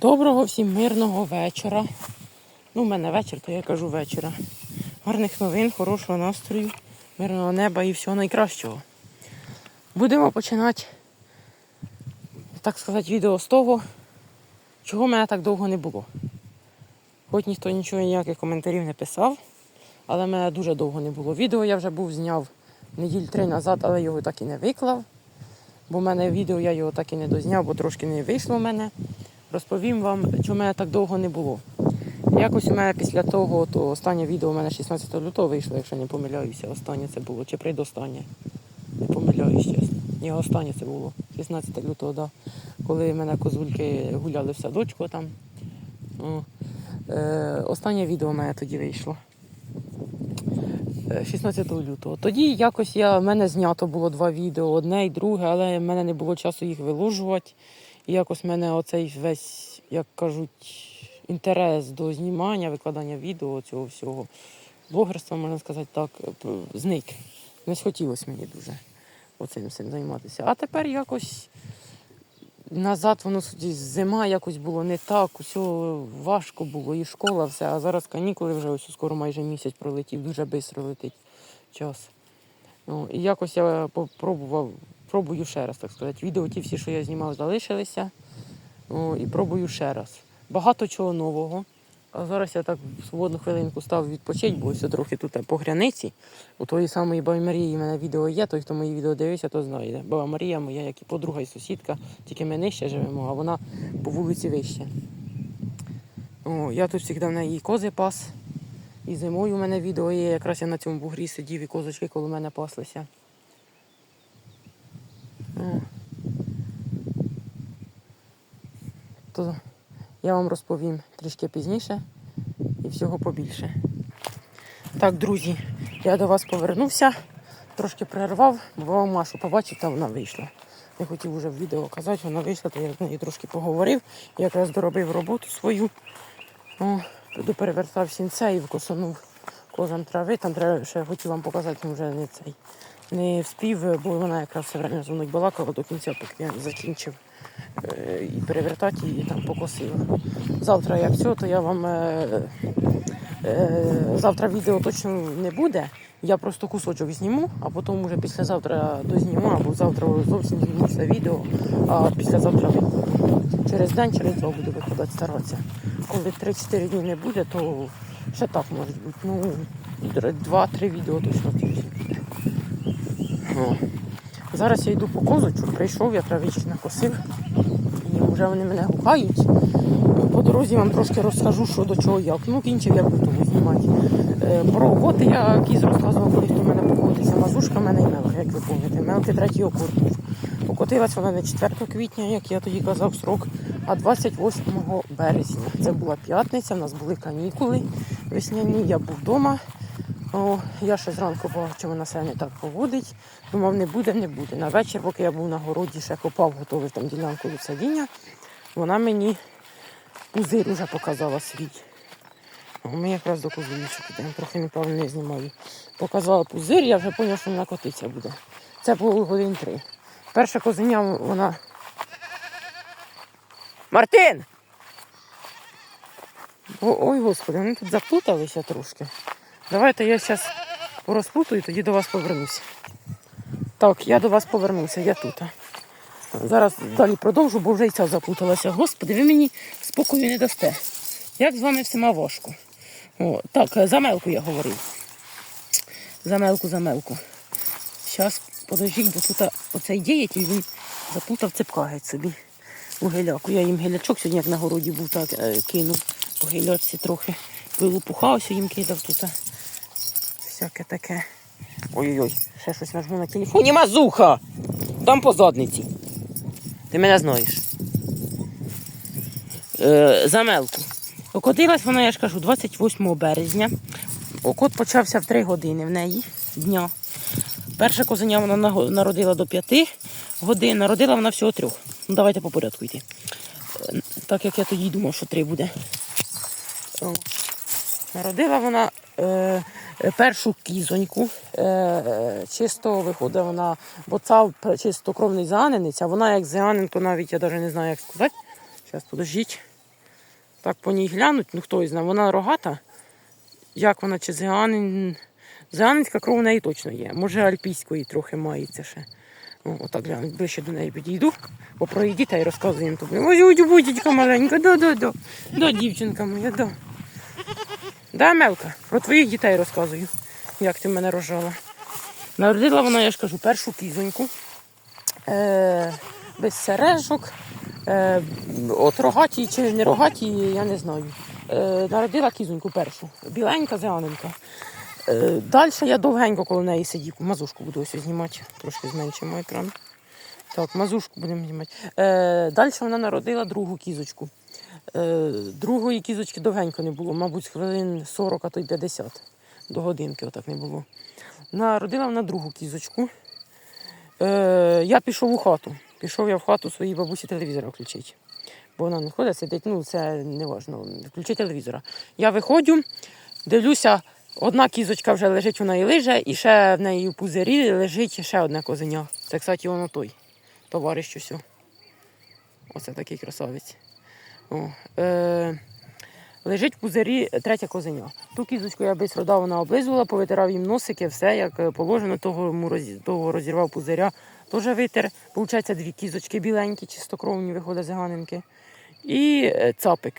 Доброго всім мирного вечора. Ну, у мене вечір, то я кажу вечора. Гарних новин, хорошого настрою, мирного неба і всього найкращого. Будемо починати, так сказати, відео з того, чого в мене так довго не було. Хоч ніхто нічого ніяких коментарів не писав, але в мене дуже довго не було. Відео я вже був зняв неділь три назад, але його так і не виклав. Бо в мене відео я його так і не дозняв, бо трошки не вийшло в мене. Розповім вам, чому мене так довго не було. Якось у мене після того, то останнє відео у мене 16 лютого вийшло, якщо не помиляюся. Останнє це було, чи предостаннє. Не помиляюсь, чесно. Ні, останнє це було. 16 лютого, да. Коли в мене козульки гуляли в садочку там. О. Е, останнє відео у мене тоді вийшло. Е, 16 лютого. Тоді якось я, в мене знято було два відео, одне і друге, але в мене не було часу їх виложувати. Якось мене оцей весь, як кажуть, інтерес до знімання, викладання відео цього всього. Блогерства, можна сказати так, зник. Не схотілося мені дуже оцим всім займатися. А тепер якось назад воно зима якось було не так, усе важко було, і школа, все. А зараз канікули вже ось скоро майже місяць пролетів, дуже швидко летить час. Ну, і якось я попробував, пробую ще раз, так сказати. Відео ті всі, що я знімав, залишилися. Ну, і пробую ще раз. Багато чого нового. А зараз я так в свободну хвилинку став відпочити, бо ось трохи тут по границі. У тої самої баби Марії в мене відео є, той, хто мої відео дивився, то знає. Баба Марія моя, як і подруга і сусідка, тільки ми нижче живемо, а вона по вулиці вище. О, я тут завжди в неї кози пас. І зимою у мене відео є, якраз я на цьому бугрі сидів і козочки коло мене паслися. Я вам розповім трішки пізніше і всього побільше. Так, друзі, я до вас повернувся, трошки перервав, бо Машу побачив, та вона вийшла. Не хотів вже в відео казати, вона вийшла, то я з нею трошки поговорив, якраз доробив роботу свою. О, туди перевертав сінця і викосанув козам трави. Там треба ще хотів вам показати, ну, вже не цей. Не вспів, бо вона якраз все время мною балакала до кінця, поки я закінчив е, і перевертати її там покосила. Завтра, як все, то я вам е, е, завтра відео точно не буде. Я просто кусочок зніму, а потім вже післязавтра дозніму, або завтра зовсім зніму це відео, а післязавтра. Через день, через два буду викладати, старатися. Коли 3-4 дні не буде, то ще так може бути. Ну, 2-3 відео точно в. Зараз я йду по козочку, прийшов, я травички накосив, і вже вони мене гукають. По дорозі вам трошки розкажу, що до чого як. Ну, кінчив я буду знімати. Е, Про охоти я кіз розказував, коли хто мене покотиться. Мазушка мене і мелка, як ви пам'ятаєте. Мелки третій окурт був. Покотилась вона не 4 квітня, як я тоді казав, срок, а 28 березня. Це була п'ятниця, в нас були канікули весняні, я був вдома. О, я ще зранку побачив, вона себе не так поводить. Думав, не буде, не буде. На вечір, поки я був на городі, ще копав, готовив там ділянку від садіння, вона мені пузир уже показала свій. Ми якраз до козулічок ідемо, трохи неправильно не знімаю. Показала пузир, я вже зрозумів, що вона котиться буде. Це було годин три. Перша козеня вона. Мартин! Ой, господи, вони тут заплуталися трошки. Давайте я зараз порозплутаю, тоді до вас повернуся. Так, я до вас повернувся, я тут. Зараз далі продовжу, бо вже і ця заплуталася. Господи, ви мені спокою не дасте. Як з вами всіма важко. О, так, за мелку я говорив. За мелку, за мелку. Зараз подождіть, бо тут оцей діятель, він заплутав цепка собі у геляку. Я їм гелячок сьогодні, як на городі був, так е, кинув по гелячці трохи. Вилупухався, їм кидав тут. Всяке таке. Ой-ой-ой, ще щось нажму на телефоні. Мазуха! Там по задниці. Ти мене знаєш. Е, за мелку. Окотилась вона, я ж кажу, 28 березня. Окот почався в 3 години в неї дня. Перша козеня вона народила до 5 годин, народила вона всього трьох. Ну, давайте по порядку йти. Е, Так як я тоді думав, що 3 буде. Народила вона е, першу кізоньку. Е, е, чисто виходить вона, бо цав чистокровний зіанинець, а вона як зіанин, то навіть я навіть не знаю, як сказати. Зараз подождіть. Так по ній глянуть, ну хто знає, вона рогата. Як вона, чи зиганин. Зиганинська кров у неї точно є. Може, альпійської трохи мається ще. О, отак глянуть, ближче до неї підійду, бо про її дітей розказуємо тобі. Ой, ой, будь маленька, да, да, да. Да, дівчинка моя, да. Да, Мелка, про твоїх дітей розказую, як ти мене рожала. Народила вона, я ж кажу, першу кізоньку. Е, без сережок. Е, от рогаті чи не рогаті, я не знаю. Е, народила кізоньку першу. Біленька, зелененька. Е, Далі я довгенько коло неї сидів. Мазушку буду ось знімати. Трошки зменшимо екран. Так, мазушку будемо знімати. Е, Далі вона народила другу кізочку. Е, другої кізочки довгенько не було, мабуть, хвилин 40, а то й 50. До годинки отак не було. Народила вона другу кізочку. Е, я пішов у хату. Пішов я в хату своїй бабусі телевізора включити. Бо вона не ходить, сидить, ну це не важно. Включи телевізора. Я виходжу, дивлюся, одна кізочка вже лежить, вона і лиже, і ще в неї у пузирі лежить ще одне козеня. Це, кстати, воно той, товариш усю. Оце такий красавець. О, е, лежить в пузирі третя козеня. Ту кізочку я швидко вона облизувала, повитирав їм носики, все як е, положено, того, того розірвав пузиря, теж витер. Получається, дві кізочки біленькі, чистокровні, виходить зиганинки. І е, цапик.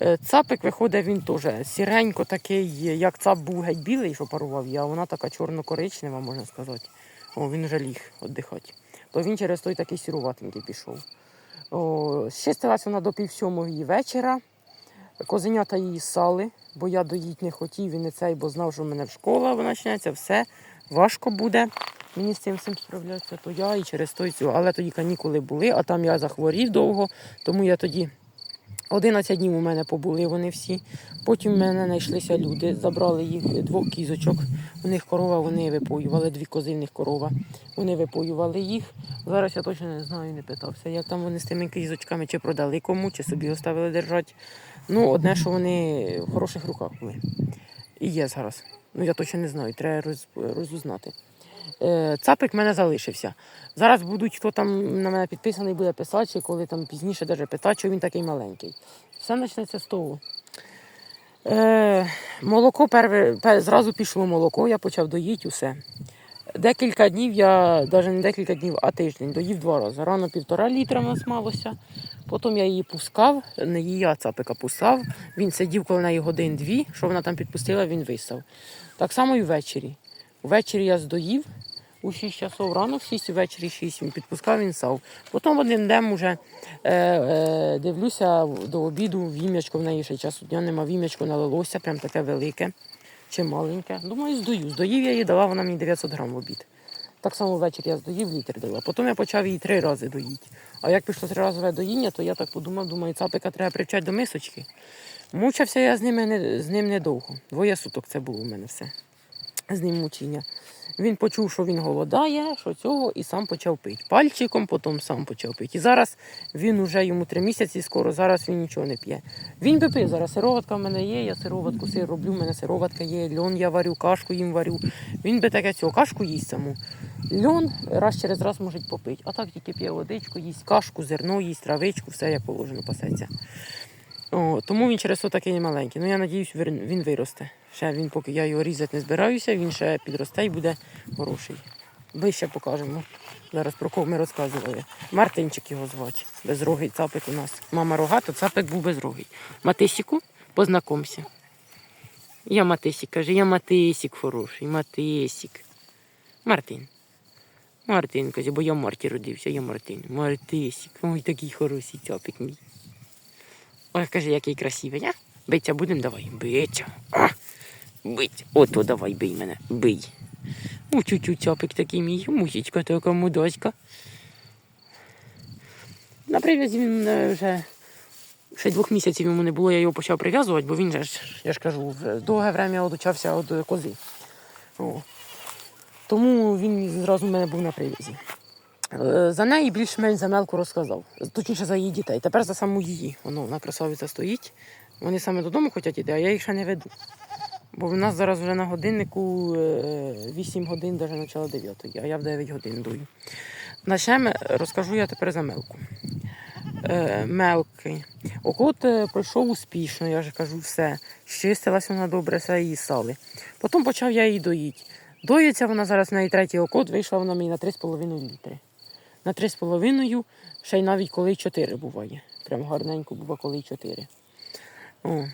Е, Цапик виходить, він теж сіренько такий, як цап був геть білий, що парував я, а вона така чорно-коричнева, можна сказати. О, він вже ліг віддихати. То він через той такий сіруватенький пішов. О, щастилась вона до пів сьомої вечора. Козенята її сали, бо я доїть не хотів і не цей, бо знав, що в мене в школа вона почнеться, все важко буде. Мені з цим всім справлятися, то я і через той цю. Але тоді канікули були, а там я захворів довго, тому я тоді 11 днів у мене побули вони всі. Потім в мене знайшлися люди, забрали їх двох кізочок. У них корова, вони випоювали, дві кози корова. Вони випоювали їх. Зараз я точно не знаю, не питався, як там вони з тими кізочками, чи продали кому, чи собі оставили держати. Ну, одне, що вони в хороших руках були. І є зараз. Ну, я точно не знаю, треба роз, розузнати. Е, цапик в мене залишився. Зараз будуть, хто там на мене підписаний, буде писати, чи коли там пізніше даже питати, що він такий маленький. Все почнеться з того. Е, молоко перве, пе- зразу пішло молоко, я почав доїти усе. Декілька днів я, навіть не декілька днів, а тиждень, доїв два рази. Рано півтора літра в нас малося. Потім я її пускав, не її, а цапика пускав. Він сидів коло неї годин-дві, що вона там підпустила, він висав. Так само і ввечері. Ввечері я здоїв у 6 часов рано, в 6, ввечері 6 він підпускав, він сав. Потім одним днем уже е, е, дивлюся до обіду, вім'ячко в неї ще часу дня нема, вім'ячко налилося, прям таке велике чи маленьке. Думаю, здою. Здоїв я її, дала вона мені 900 грам в обід. Так само ввечері я здоїв, літр дала. Потім я почав її три рази доїти. А як пішло триразове доїння, то я так подумав, думаю, цапика треба привчати до мисочки. Мучився я з, ними з ним недовго. Двоє суток це було у мене все. З ним мучення. Він почув, що він голодає, що цього, і сам почав пити. Пальчиком, потім сам почав пити. І зараз він уже йому три місяці, скоро зараз він нічого не п'є. Він би пив зараз. Сироватка в мене є, я сироватку сир роблю, в мене сироватка є, льон я варю, кашку їм варю. Він би таке цього, кашку їсть саму. Льон раз через раз може попити. А так тільки п'є водичку, їсть кашку, зерно, їсть травичку, все як положено пасеться. О, тому він через то такий маленький. Ну я надіюсь, він виросте. Ще він, поки я його різати не збираюся, він ще підросте і буде хороший. Вище покажемо. Зараз про кого ми розказували. Мартинчик його звати. Безрогий цапик у нас. Мама рогата, цапик був безрогий. Матисіку, познакомся. Я Матисік, каже, я Матисік хороший, Матисік. Мартин. Мартин, каже, бо я Марті родився, я Мартин. Мартисік. Ой, такий хороший цапик мій. Ой, каже, який красивий, а? Биться будемо, давай. Биться. А, бить. Ото давай, бий мене. Бий. У чуть цапик такий мій, мусічка така мудоська. На прив'язі він е, вже ще двох місяців йому не було, я його почав прив'язувати, бо він же я ж кажу, довге время одучався від кози. О. Тому він зразу в мене був на прив'язі. Е, За неї більш-менш за розказав. Точніше за її дітей. Тепер за саму її. Воно, вона красавиця стоїть. Вони саме додому хочуть іти, а я їх ще не веду. Бо в нас зараз вже на годиннику е, 8 годин, навіть почало 9, а я в 9 годин дую. Начнемо, розкажу я тепер за мелку. е, мелкий. Окот е, пройшов успішно, я вже кажу, все. Щистилась вона добре, все її сали. Потім почав я її доїти. Доїться вона зараз в неї третій окот, вийшла вона мені на 3,5 літри. На 3,5, ще й навіть коли й 4 буває. Прям гарненько буває, коли й 4. О.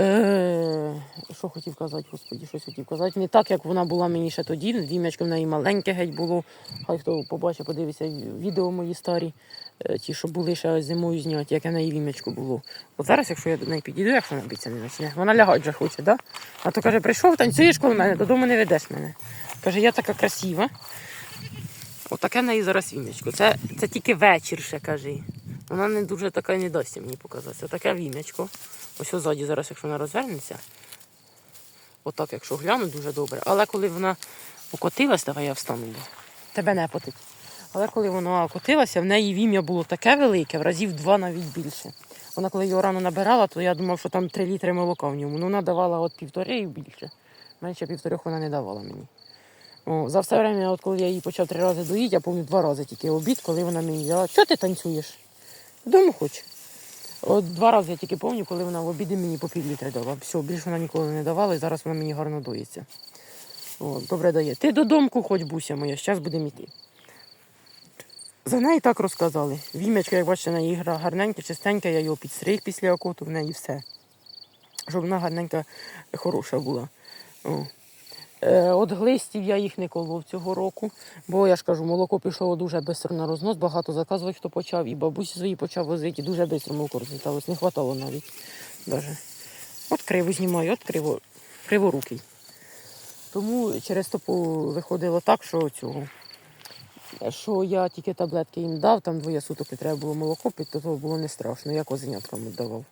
Е, що хотів казати, господі, щось хотів казати. Не так, як вона була мені ще тоді. Вім'ячко в неї маленьке геть було. Хай хто побачить, подивиться відео мої старі, е, ті, що були ще зимою зняті, яке в неї вім'ячко було. От зараз, якщо я до неї підійду, якщо вона биться не почне, вона лягати вже хоче, да? А то каже, прийшов, танцюєш коло мене, додому не ведеш мене. Каже, я така красива. Отаке в неї зараз вім'ячко. Це, це тільки вечір ще каже. Вона не дуже така не дасть мені показатися. Таке вім'ячко. Ось ззаді зараз, якщо вона розвернеться. Отак, якщо гляну, дуже добре. Але коли вона покотилась, давай я встану, тебе не потить. Але коли вона окотилася, в неї вім'я було таке велике, в разів два навіть більше. Вона коли його рано набирала, то я думав, що там 3 літри молока в ньому. Ну вона давала от півтори і більше. Менше півторих вона не давала мені. О, за все время, от коли я її почав три рази доїти, я пам'ятаю два рази тільки обід, коли вона мені взяла, що ти танцюєш? Додому хоч. От два рази я тільки пам'ятаю, коли вона в обіді мені по пів літри дала. Все, більше вона ніколи не давала, і зараз вона мені гарно доїться. О, добре дає. Ти додому хоч, буся моя, зараз будемо йти. За неї так розказали. Вім'ячко, як бачите, на її гра гарненьке, чистеньке, я його підстриг після окоту, в неї все. Щоб вона гарненька, хороша була. О. Е, От глистів я їх не колов цього року, бо я ж кажу, молоко пішло дуже швидко на рознос, багато заказував, хто почав, і бабусі свої почав возити, і дуже швидко молоко розліталось, не хватало навіть. Даже. От криво знімаю, от криво, криворукий. Тому через то по- виходило так, що цього. Що я тільки таблетки їм дав, там двоє суток не треба було молоко пити, то було не страшно, я козеняткам віддавав.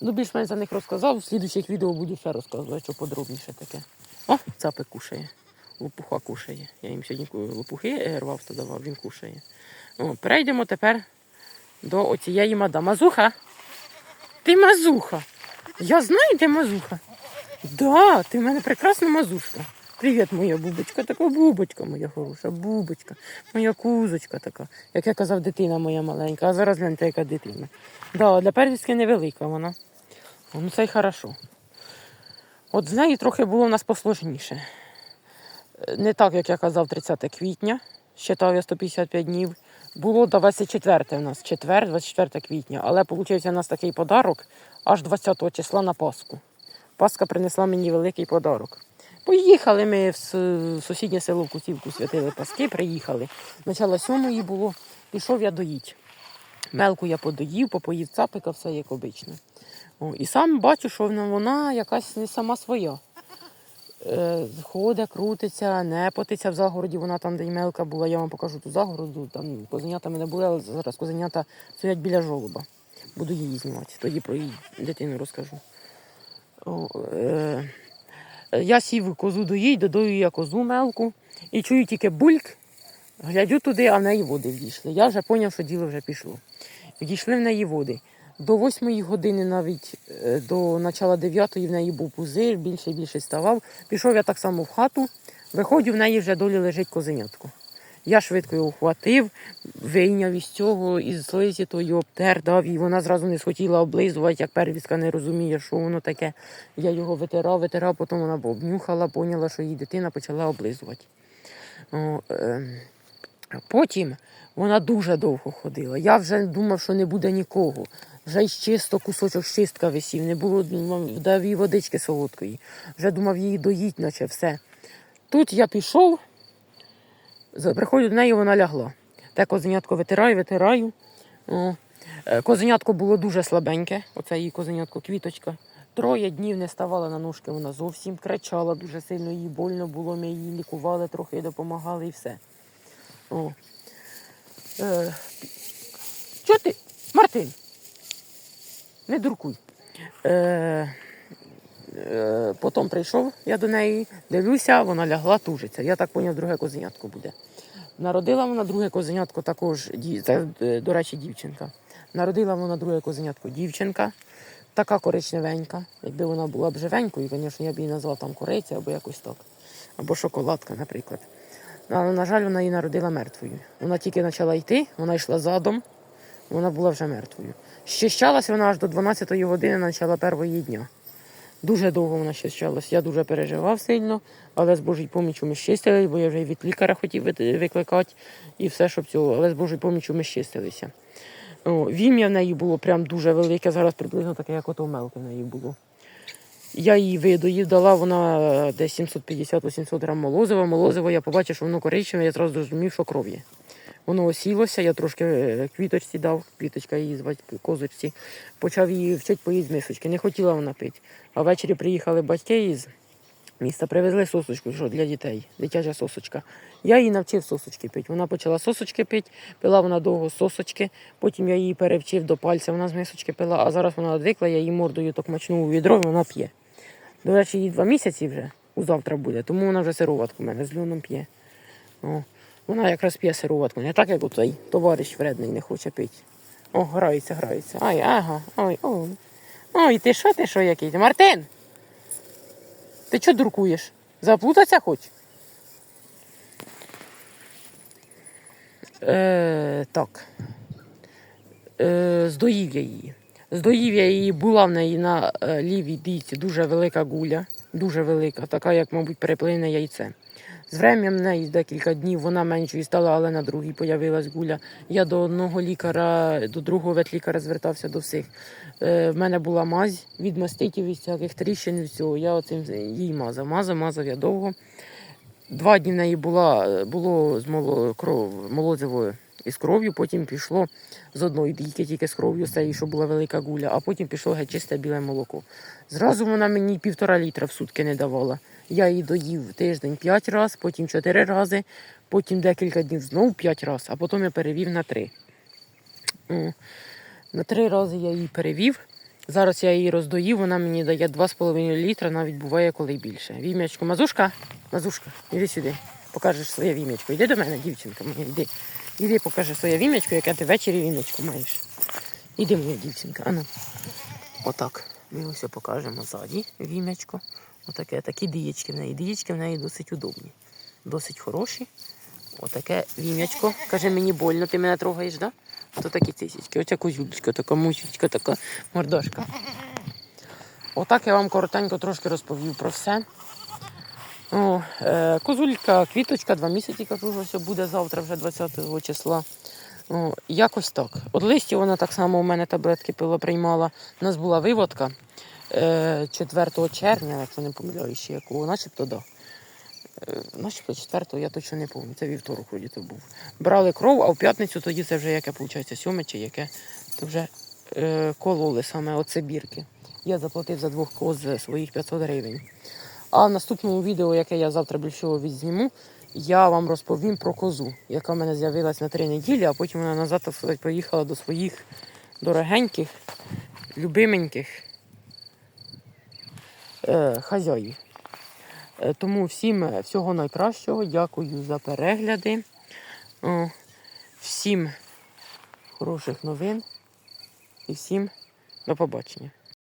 Ну, більш-менш за них розказав, в слідучих відео буду ще розказувати, що подробніше таке. О, цапи кушає. Лопуха кушає. Я їм сьогодні лопухи е, рвав та давав, він кушає. О, перейдемо тепер до оцієї мада. Мазуха? Ти мазуха. Я знаю, ти мазуха. Да, ти в мене прекрасна мазушка. Привіт, моя бубочка, така бубочка моя хороша, бубочка, моя кузочка така, як я казав, дитина моя маленька, а зараз гляньте, яка дитина. Да, для первістки невелика вона. Ну це й хорошо. От з нею трохи було в нас посложніше. Не так, як я казав, 30 квітня, считав я 155 днів. Було 24 у нас, четвер, 24 квітня. Але виходить, у нас такий подарок аж 20 числа на Пасху. Пасха принесла мені великий подарок. Поїхали ми в сусіднє село Кутівку, святили Паски, приїхали. Начало сьомої було, пішов я доїть. Мелку я подоїв, попоїв цапика, все як обично. О, і сам бачу, що вона, якась не сама своя. Е, ходить, крутиться, непотиться в загороді. Вона там, де мелка була, я вам покажу ту загороду. Там козенята мене були, але зараз козенята стоять біля жолоба. Буду її знімати, тоді про її дитину розкажу. О, е, я сів козу доїть, додаю я козу мелку і чую тільки бульк. Глядю туди, а в неї води вдійшли. Я вже зрозумів, що діло вже пішло. Вдійшли в неї води. До восьмої години, навіть е, до начала дев'ятої в неї був пузир, більше і більше ставав. Пішов я так само в хату, виходжу, в неї вже долі лежить козенятко. Я швидко його вхватив, вийняв із цього, із слизі тої обтер, дав, і вона зразу не схотіла облизувати, як первістка не розуміє, що воно таке. Я його витирав, витирав, потім вона обнюхала, поняла, що її дитина почала облизувати. О, е, Потім вона дуже довго ходила. Я вже думав, що не буде нікого. Вже й чисто кусочок чистка висів, не було дав їй водички солодкої. Вже думав її доїть, наче все. Тут я пішов, приходжу до неї, вона лягла. Те козенятко витираю, витираю. О. Е, Козенятко було дуже слабеньке, оце її козенятко квіточка. Троє днів не ставала на ножки, вона зовсім кричала, дуже сильно їй больно було, ми її лікували, трохи допомагали і все. О. Е, що ти? Мартин? Не дуркуй. Е, е, потім прийшов я до неї, дивлюся, вона лягла, тужиться. Я так поняв, друге козенятко буде. Народила вона друге козенятко також, це, до речі, дівчинка. Народила вона друге козенятко дівчинка, така коричневенька. Якби вона була б живенькою, звісно, я б її назвав там кориця або якось так. Або шоколадка, наприклад. Але, на жаль, вона її народила мертвою. Вона тільки почала йти, вона йшла задом, вона була вже мертвою. Щищалася вона аж до 12-ї години начала першої дня. Дуже довго вона щищалась. Я дуже переживав сильно, але з Божою помічю ми щистили, бо я вже від лікаря хотів викликати і все, щоб цього. Але з Божою помічю ми щистилися. Вім'я в неї було прям дуже велике, зараз приблизно таке, як ото мелке в неї було. Я її видоїв, дала вона е, десь 750-800 грам молозива. Молозиво я побачив, що воно коричневе, я зразу зрозумів, що кров є. Воно осілося, я трошки е, квіточці дав, квіточка її звати козочці. Почав її вчити поїти з мисочки. Не хотіла вона пити. А ввечері приїхали батьки із міста, привезли сосочку що для дітей, дитяча сосочка. Я її навчив сосочки пити. Вона почала сосочки пити, пила вона довго сосочки, потім я її перевчив до пальця, вона з мисочки пила, а зараз вона одвикла, я її мордою так мачну у відро, і вона п'є. До речі, їй два місяці вже завтра буде, тому вона вже сироватку в мене з льоном п'є. О, вона якраз п'є сироватку, не так, як оцей товариш вредний не хоче пити. О, грається, грається. Ай, ага, ой, ой. Ой, ти що, ти що який? Мартин! Ти чого дуркуєш? Заплутатися хоч? Е, так. Е, здоїв я її. Здоїв я її, була в неї на е, лівій дійці дуже велика гуля, дуже велика, така, як, мабуть, переплине яйце. З врем'ям неї декілька днів вона меншою стала, але на другій появилась гуля. Я до одного лікаря, до другого ветлікаря звертався до всіх. Е, в мене була мазь від маститів і всяких тріщин і всього. Я оцим їй мазав. Мазав, мазав я довго. Два дні в неї була, було з моло, молозиво із кров'ю, потім пішло з одної дійки тільки з кров'ю, з що була велика гуля, а потім пішло геть чисте біле молоко. Зразу вона мені півтора літра в сутки не давала. Я її доїв тиждень п'ять разів, потім чотири рази, потім декілька днів знову п'ять разів, а потім я перевів на три. На три рази я її перевів. Зараз я її роздоїв, вона мені дає 2,5 літра, навіть буває коли більше. Вім'ячко, мазушка, мазушка, іди сюди, покажеш своє вім'ячко. Іди до мене, дівчинка моя, іди. Іди покажи своє вім'ячко, яке ти ввечері вім'ячко маєш. Іди, моя дівчинка, ану. Отак. Ми ось покажемо ззаді вім'ячко. Отаке, такі дієчки в неї. Дієчки в неї досить удобні. Досить хороші. Отаке вім'ячко. Каже, мені больно, ти мене трогаєш, да? То такі цисічки. Оця козюлечка, така мусічка, така мордашка. Отак я вам коротенько трошки розповів про все. О, е, козулька, квіточка, два місяці, кажу, що все буде завтра, вже 20 числа. О, якось так. От листі вона так само у мене таблетки пила, приймала. У нас була виводка е, 4 червня, якщо не помиляюсь, ще якого, начебто да. Е, Начебто 4 я точно не пам'ятаю, це вівторок вроді то був. Брали кров, а в п'ятницю тоді це вже яке, виходить, сьоме чи яке, то вже е, кололи саме оце бірки. Я заплатив за двох коз своїх 500 гривень. А в наступному відео, яке я завтра більше відзніму, я вам розповім про козу, яка в мене з'явилась на три неділі, а потім вона назад так сказати, поїхала до своїх дорогеньких, любименьких е, хазяїв. Е, Тому всім е, всього найкращого. Дякую за перегляди. О, всім хороших новин і всім до побачення.